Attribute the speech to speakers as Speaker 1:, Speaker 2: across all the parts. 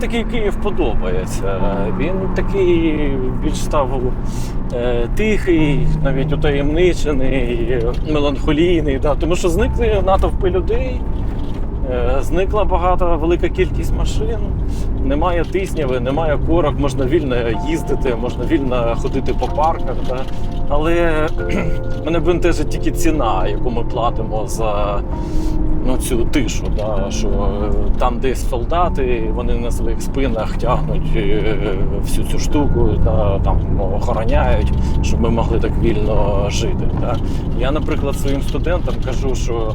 Speaker 1: Такий Київ подобається. Він такий більш став е, тихий, навіть утаємничений, меланхолійний. Да? Тому що зникли натовпи людей, е, зникла багата велика кількість машин, немає тисняви, немає корок, можна вільно їздити, можна вільно ходити по парках. Да? Але мене бентежить тільки ціна, яку ми платимо за ну, цю тишу, да, що е, там десь солдати, вони на своїх спинах тягнуть е, всю цю штуку, да, там охороняють, щоб ми могли так вільно жити. Да. Я, наприклад, своїм студентам кажу, що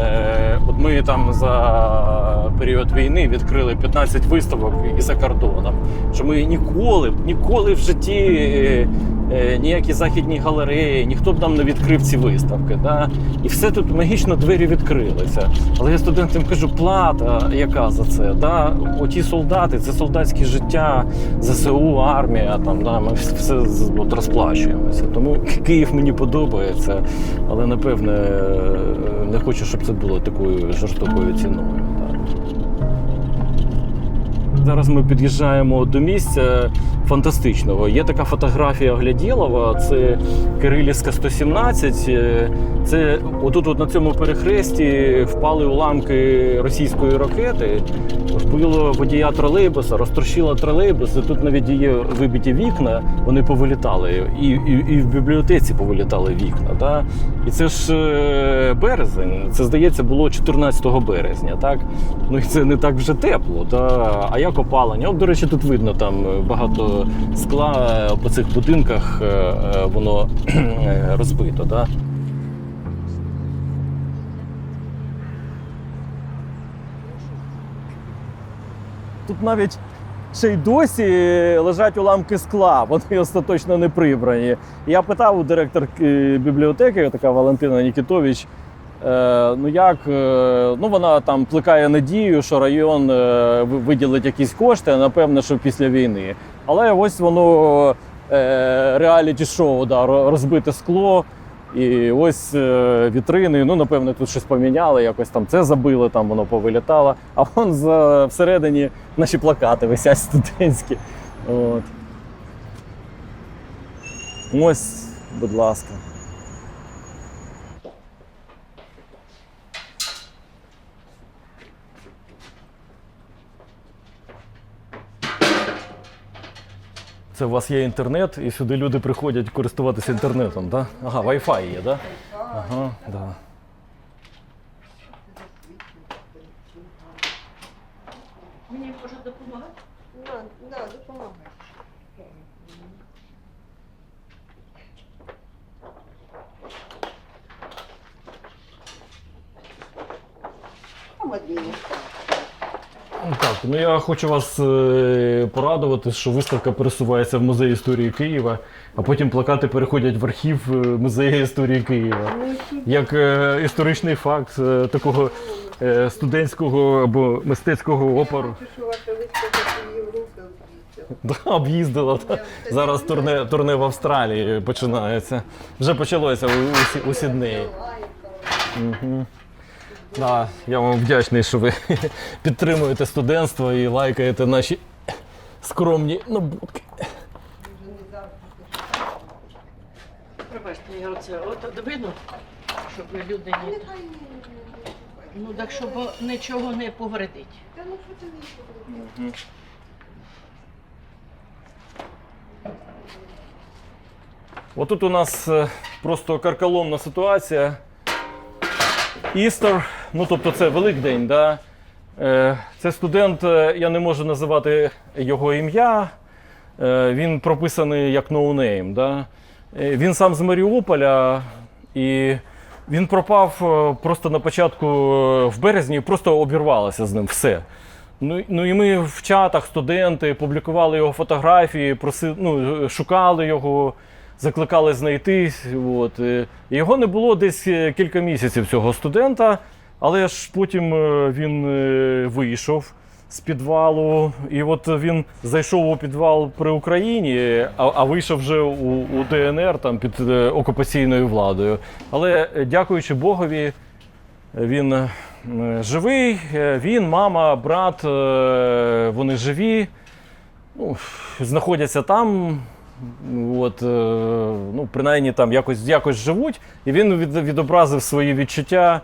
Speaker 1: е, от ми там за період війни відкрили 15 виставок і за кордоном, що ми ніколи, ніколи в житті. Е, Ніякі західні галереї, ніхто б нам не відкрив ці виставки. Да? І все тут магічно двері відкрилися. Але я студентам кажу, плата яка за це? Да? Оті солдати, це солдатське життя, ЗСУ, армія, там, да? ми все, от, розплачуємося. Тому Київ мені подобається, але напевне е, не хочу, щоб це було такою жорстокою ціною. Да? Зараз ми під'їжджаємо до місця фантастичного. Є така фотографія Гляділова, це Кирилівська 117. Е, Це отут, от на цьому перехресті, впали уламки російської ракети, вбило водія тролейбуса, розтрощило тролейбус. І тут навіть є вибиті вікна, вони повилітали. І, і, і в бібліотеці повилітали вікна. Да? І це ж е, березень. Це здається було 14 березня. Так? Ну і це не так вже тепло. Та? А як опалення? От, до речі, тут видно там багато скла е, по цих будинках, е, е, воно е, розбито. Да? Тут навіть ще й досі лежать уламки скла, вони остаточно не прибрані. Я питав у директорки бібліотеки, така Валентина Нікітович. Е, ну як, е, ну вона там плекає надію, що район е, виділить якісь кошти, напевно, що після війни. Але ось воно е, реаліті-шоу, да, розбите скло. І ось вітрини. Ну, напевно, тут щось поміняли, якось там це забили, там воно повилітало. А вон за, всередині наші плакати висять студентські. От. Ось, будь ласка. Це у вас є інтернет, і сюди люди приходять користуватися інтернетом, так? Да? Ага, Wi-Fi є, так? Да? Ага, да.
Speaker 2: Мені може допомагати?
Speaker 3: Да, да, допомагай.
Speaker 1: Ну, Так, ну я хочу вас е, порадувати, що виставка пересувається в музей історії Києва, а потім плакати переходять в архів е, музею історії Києва. Як е, історичний факт е, такого е, студентського або мистецького опору.
Speaker 3: Що ваша виставка Європи об'їздила.
Speaker 1: Да, об'їздила. та. Зараз турне, турне в Австралії починається. Вже почалося у, у, Сі- у Сіднеї. Угу. Да, я вам вдячний, що ви підтримуєте студентство і лайкаєте наші скромні набутки.
Speaker 2: Пробачте, я оце от видно, щоб люди не. Ну так щоб нічого не повредить.
Speaker 3: Та ну зробиш?
Speaker 1: Отут у нас е, просто карколомна ситуація. Істер, ну тобто це Великдень, да? Е, Це студент, е, я не можу називати його ім'я. Е, Він прописаний як ноунейм. Да? Він сам з Маріуполя і він пропав просто на початку в березні, просто обірвалося з ним все. Ну, ну і ми в чатах студенти публікували його фотографії, проси, ну, шукали його, закликали знайти. От. Його не було десь кілька місяців цього студента, але ж потім е, він е, вийшов з підвалу, і от він зайшов у підвал при Україні, а, а вийшов вже у, у ДНР там під е, окупаційною владою. Але дякуючи Богові, він живий. Він, мама, брат, вони живі. Ну, знаходяться там. От, ну, принаймні там якось, якось живуть. І він від, відобразив свої відчуття.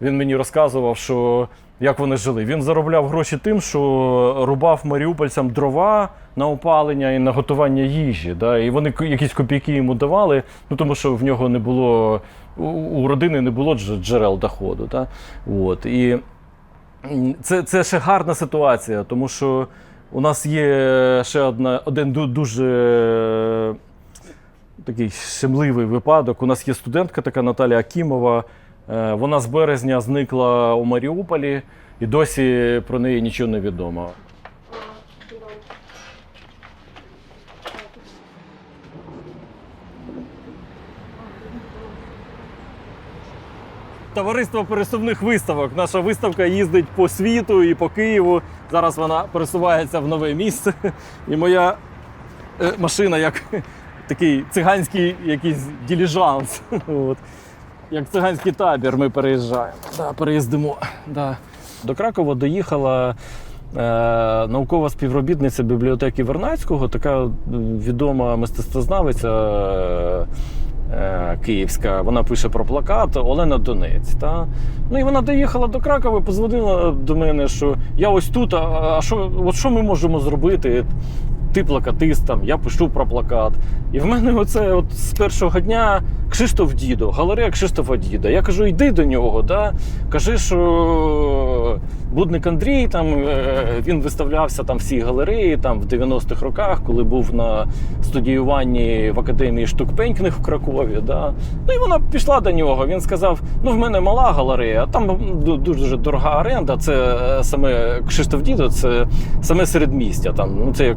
Speaker 1: Він мені розказував, що як вони жили. Він заробляв гроші тим, що рубав маріупольцям дрова на опалення і на готування їжі. Да? І вони якісь копійки йому давали, ну тому що в нього не було, у, родини не було джерел доходу. Да? От. І це, це ще гарна ситуація, тому що у нас є ще одна, один дуже такий щемливий випадок. У нас є студентка така Наталя Акімова. Е, Вона з березня зникла у Маріуполі, і досі про неї нічого не відомо. Товариство пересувних виставок. Наша виставка їздить по світу і по Києву. Зараз вона пересувається в нове місце. І моя е, машина як такий циганський якийсь діліжанс. Як циганський табір ми переїжджаємо. Да, переїздимо. Да. До Кракова доїхала е, наукова співробітниця бібліотеки Вернацького, така е, відома мистецтвознавиця е, е, київська. Вона пише про плакат Олена Донець. Та? Ну і вона доїхала до Кракова, позвонила до мене, що я ось тут, а, а що, от що ми можемо зробити? Ти плакатист, там, я пишу про плакат. І в мене оце от з першого дня Кшиштоф Дідо, галерея Кшиштофа Діда. Я кажу, йди до нього, да? кажи, що Будник Андрій там е, він виставлявся там в цій галереї там в 90-х роках, коли був на студіюванні в академії штукпенькних в Кракові. Да? Ну і вона пішла до нього. Він сказав: ну в мене мала галерея, там дуже дорога оренда. Це е, саме Кшиштоф Дідо, це саме середмістя. Там ну це як.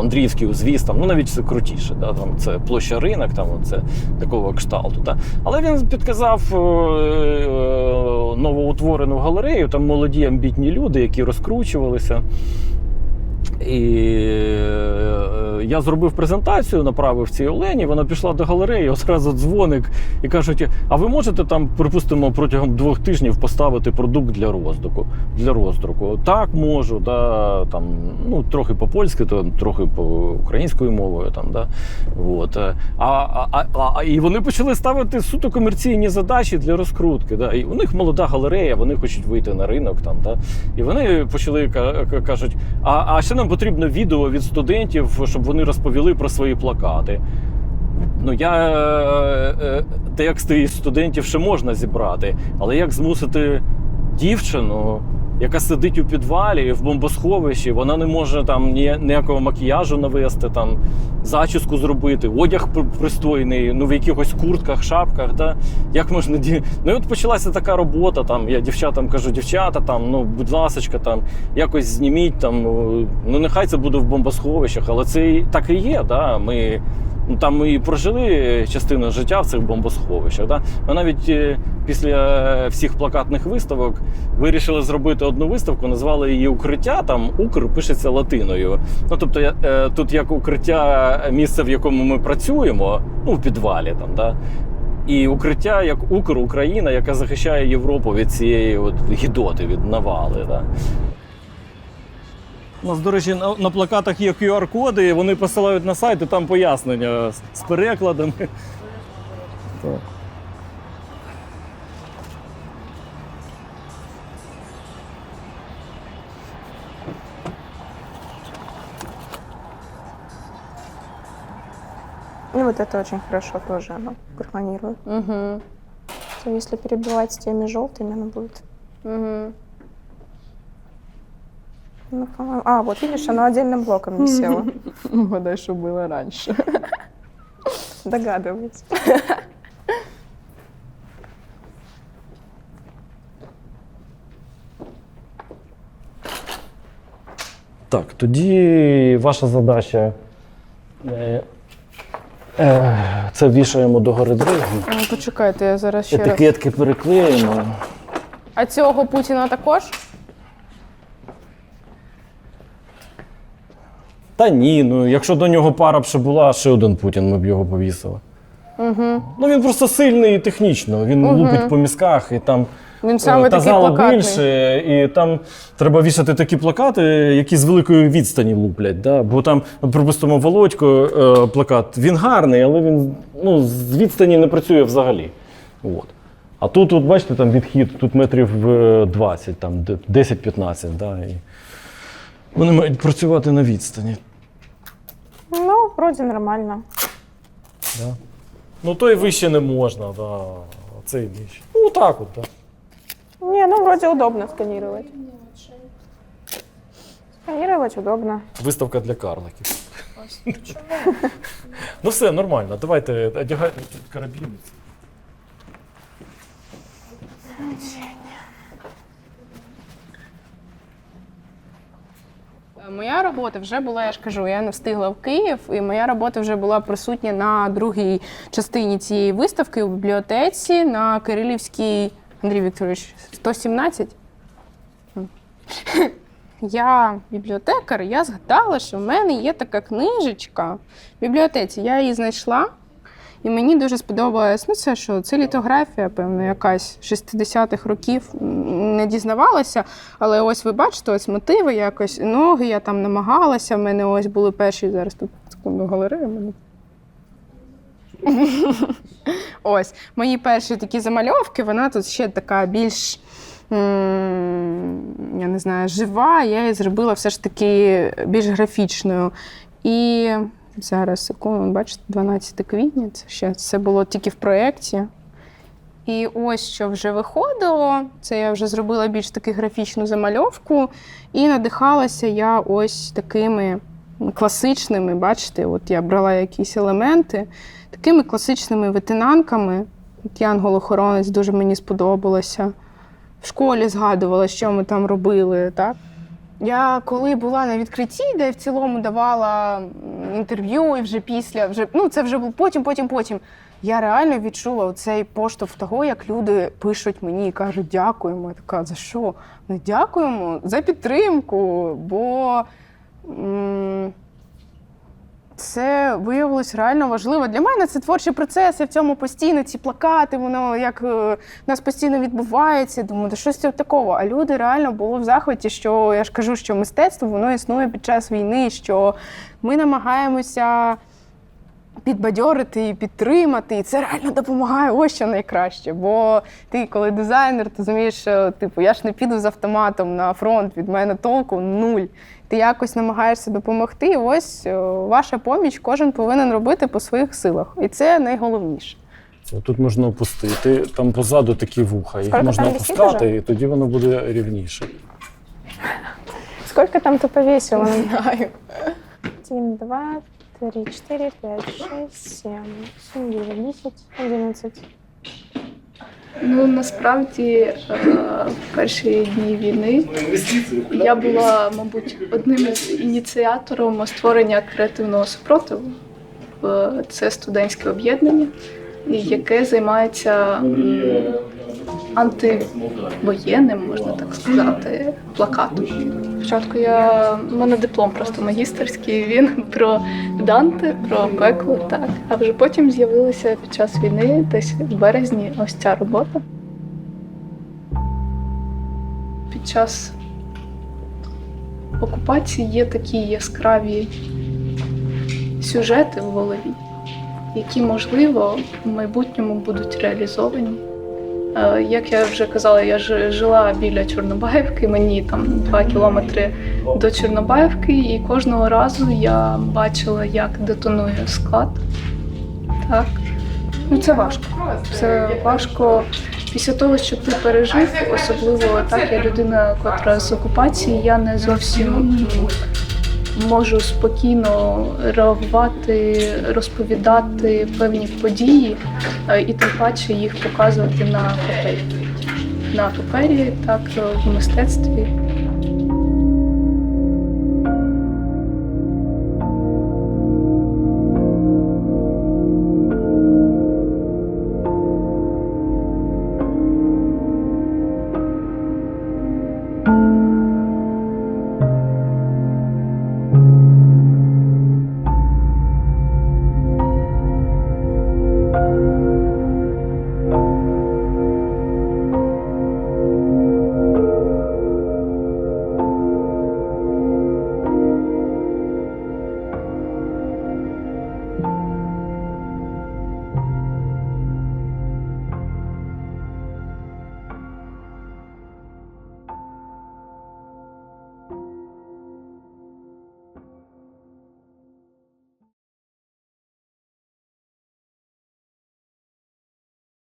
Speaker 1: Андріївський узвіз, там, ну навіть це крутіше, да, там це площа ринок, там це такого кшталту. Да. Але він підказав е, е, новоутворену галерею, там молоді амбітні люди, які розкручувалися. І е, я зробив презентацію, направив цій Олені. Вона пішла до галереї, одразу дзвоник і кажуть: а ви можете там, припустимо, протягом двох тижнів поставити продукт для роздруку? Для роздруку? Так, можу, да, там, ну, трохи по-польськи, то трохи по українською мовою. Там, да. От. е, А, а, а, і вони почали ставити суто комерційні задачі для розкрутки. Да. І у них молода галерея, вони хочуть вийти на ринок. Там, да. І вони почали ка- ка- кажуть: а, а ще нам потрібно відео від студентів, щоб вони розповіли про свої плакати. Ну, я е, е, тексти із студентів ще можна зібрати, але як змусити дівчину, яка сидить у підвалі в бомбосховищі, вона не може там ніякого макіяжу навести, там зачіску зробити, одяг пристойний, ну в якихось куртках, шапках. Да? Як можна ді... Ну і от почалася така робота. Там я дівчатам кажу, дівчата, там, ну будь ласочка, там якось зніміть там. Ну нехай це буде в бомбосховищах, але це так і є. Да? Ми Ну, там ми і прожили частину життя в цих бомбосховищах. Да? Ми навіть е, після всіх плакатних виставок вирішили зробити одну виставку, назвали її Укриття. Там Укр пишеться латиною. Ну тобто, е, тут як укриття місце, в якому ми працюємо, ну в підвалі там. Да? І укриття як Укр Україна, яка захищає Європу від цієї от гідоти, від навали. Да? У нас, до речі, на, на плакатах є QR-коди, і вони посилають на сайт, і там пояснення з, з перекладами. Так.
Speaker 4: Ну, вот это очень хорошо тоже оно гармонирует.
Speaker 5: Угу.
Speaker 4: То если перебивать с теми желтыми, оно будет.
Speaker 5: Угу.
Speaker 4: Ну, по-моему- А, вот видишь, оно отдельным блоком висело.
Speaker 5: Угадай, що було раніше.
Speaker 4: Догадываюсь.
Speaker 1: Так, тоді ваша задача. Е, е, це вішаємо до гори дригом.
Speaker 5: Почекайте, я зараз ще раз.
Speaker 1: Етикетки переклеїмо.
Speaker 5: А цього Путіна також?
Speaker 1: Та ні, ну якщо до нього пара б ще була, ще один Путін, ми б його повісили.
Speaker 5: Угу.
Speaker 1: Ну він просто сильний і технічно. Він
Speaker 5: Мгм.
Speaker 1: лупить по мізках і там
Speaker 5: Він саме
Speaker 1: Е, Та
Speaker 5: такий
Speaker 1: зала
Speaker 5: плакатний.
Speaker 1: більше, і там треба вішати такі плакати, які з великої відстані луплять. Да? Бо там, припустимо, Володько е, плакат, він гарний, але він ну, з відстані не працює взагалі. От. А тут, от, бачите, там відхід, тут метрів е, 20, там де- 10-15. Да? І вони мають працювати на відстані.
Speaker 4: Вроде нормально.
Speaker 1: Да? Ну, то і вище не можна, да. цей вище. Ну, так от, да.
Speaker 4: Не, ну вроде удобно сканировать. Сканировать удобно.
Speaker 1: Виставка для карликів. ну все, нормально. Давайте одягайте карабіни.
Speaker 5: Моя робота вже була, я ж кажу, я не встигла в Київ, і моя робота вже була присутня на другій частині цієї виставки у бібліотеці на Кирилівській Андрій Вікторович 117. Я бібліотекар, я згадала, що в мене є така книжечка в бібліотеці. Я її знайшла, і мені дуже сподобалось. Ну, це що, це літографія, певно, якась 60-х років. Не дізнавалася, але ось ви бачите, ось мотиви якось, ноги я там намагалася. В мене ось були перші зараз тут секунду галерея. мене. Ось мої перші такі замальовки, вона тут ще така більш. Я не знаю, жива, я її зробила все ж таки більш графічною. І зараз секунду, бачите, 12 квітня, це ще це було тільки в проєкті. І ось що вже виходило. Це я вже зробила більш таки графічну замальовку. І надихалася я ось такими класичними, бачите, от я брала якісь елементи, такими класичними ветенанками. От Янгол-охоронець дуже мені сподобалося. В школі згадувала, що ми там робили. Так? Я коли була на відкритті, де в цілому давала інтерв'ю, і вже після, вже, ну це вже було потім, потім, потім. Я реально відчула цей поштовх того, як люди пишуть мені і кажуть, дякуємо. Я така, за що? Ну, дякуємо за підтримку, бо це виявилось реально важливо. Для мене це творчий процес, я в цьому постійно ці плакати, воно як е, в нас постійно відбувається. Думаю, да щось це такого. А люди реально були в захваті, що я ж кажу, що мистецтво воно існує під час війни, що ми намагаємося підбадьорити і підтримати, і це реально допомагає ось що найкраще. Бо ти, коли дизайнер, ти розумієш, що типу, я ж не піду з автоматом на фронт, від мене толку нуль. Ти якось намагаєшся допомогти. І ось е, ваша поміч кожен повинен робити по своїх силах. І це найголовніше.
Speaker 1: Це Тут можна опустити, там позаду такі вуха, їх
Speaker 4: Скільки
Speaker 1: можна опускати,
Speaker 4: уже?
Speaker 1: і тоді воно буде рівніше.
Speaker 4: Сколько там ты повесила?
Speaker 5: Знаю.
Speaker 4: Один, два, три, четыре, пять, шесть, семь, семь, девять, десять, одиннадцать.
Speaker 6: Ну насправді е, в перші дні війни я була, мабуть, одним із ініціаторів створення креативного супротиву. Е, Це студентське об'єднання, яке займається антивоєнним, можна так сказати, плакатом. Спочатку я у мене диплом просто магістерський. Він про Данте, про пекло, так. А вже потім з'явилася під час війни, десь в березні, ось ця робота. Під час окупації є такі яскраві сюжети в голові, які, можливо, в майбутньому будуть реалізовані. Е, Як я вже казала, я жила біля Чорнобаївки, мені там два кілометри до Чорнобаївки, і кожного разу я бачила, як детонує склад. Так. Ну, це важко. Це важко після того, що ти пережив, особливо так, я людина, котра з окупації, я не зовсім можу спокійно реагувати, розповідати певні події е, і тим паче їх показувати на папері. На папері, так, в мистецтві.